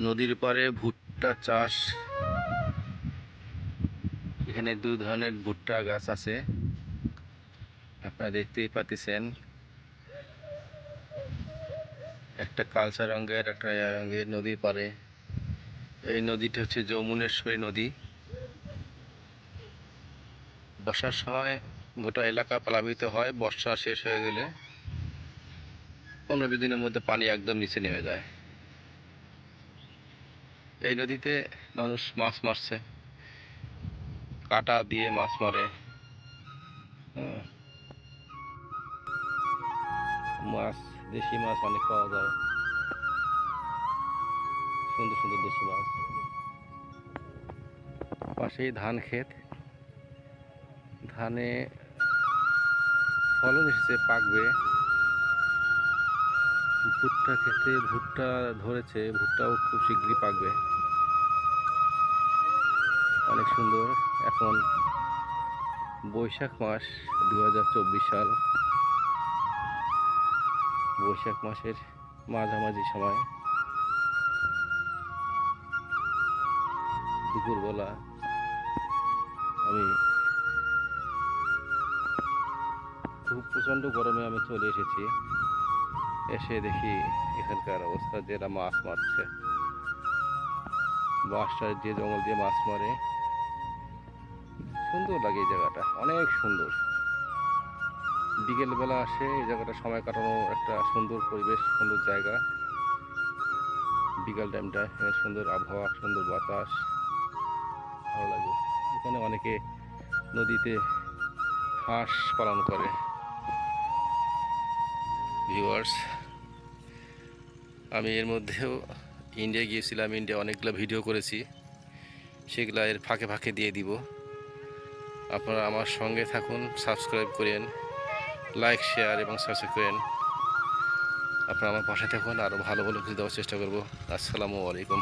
নদীর পাড়ে ভুট্টা চাষ। এখানে দু ধরনের ভুট্টা গাছ আছে। আপনারা দেখতেই পাচ্ছেন। একটা কালচা রঙের, একটা রঙের নদীর পাড়ে। এই নদীটা হচ্ছে যমুনেশ্বরী নদী। বর্ষার সময় গোটা এলাকা প্লাবিত হয়, বর্ষা শেষ হয়ে গেলে পনেরো দিনের মধ্যে পানি একদম নিচে নেমে যায়। এই নদীতে মানুষ মাছ মারছে। কাটা দিয়ে মাছ মারে। হ্যাঁ। মাছ, দেশি মাছ অনেক পাওয়া যায়। সুন্দর সুন্দর দেশি মাছ। পাশেই ধান ক্ষেত। ধানে ফলন এসেছে পাকবে। ভুট্টা খেতে ভুট্টা ধরেছে, ভুট্টাও খুব শীঘ্রই পাকবে। অনেক সুন্দর। এখন বৈশাখ মাস দু হাজার চব্বিশ সাল। বৈশাখ মাসের মাঝামাঝি সময়। দুপুরবেলা আমি খুব প্রচণ্ড গরমে আমি চলে এসেছি। এসে দেখি এখানকার অবস্থা যেটা মাছ মারছে। বাসটার যে জঙ্গল দিয়ে মাছ মারে। সুন্দর লাগে এই জায়গাটা, অনেক সুন্দর। বিকেলবেলা আসে, এই জায়গাটা সময় কাটানো একটা সুন্দর পরিবেশ, সুন্দর জায়গা। বিকাল টাইমটা সুন্দর আবহাওয়া, সুন্দর বাতাস। ভালো লাগে। এখানে অনেকে নদীতে হাঁস পালন করে। ভিউয়ার্স আমি এর মধ্যেও ইন্ডিয়া গিয়েছিলাম ইন্ডিয়া অনেকগুলো ভিডিও করেছি। সেগুলো এর ফাঁকে ফাঁকে দিয়ে দিব। আপনারা আমার সঙ্গে থাকুন সাবস্ক্রাইব করেন লাইক শেয়ার এবং সাবস্ক্রাইব করেন। আপনারা আমার পাশে থাকুন আরও ভালো ভালো কিছু দেওয়ার চেষ্টা করব। আসসালামু আলাইকুম।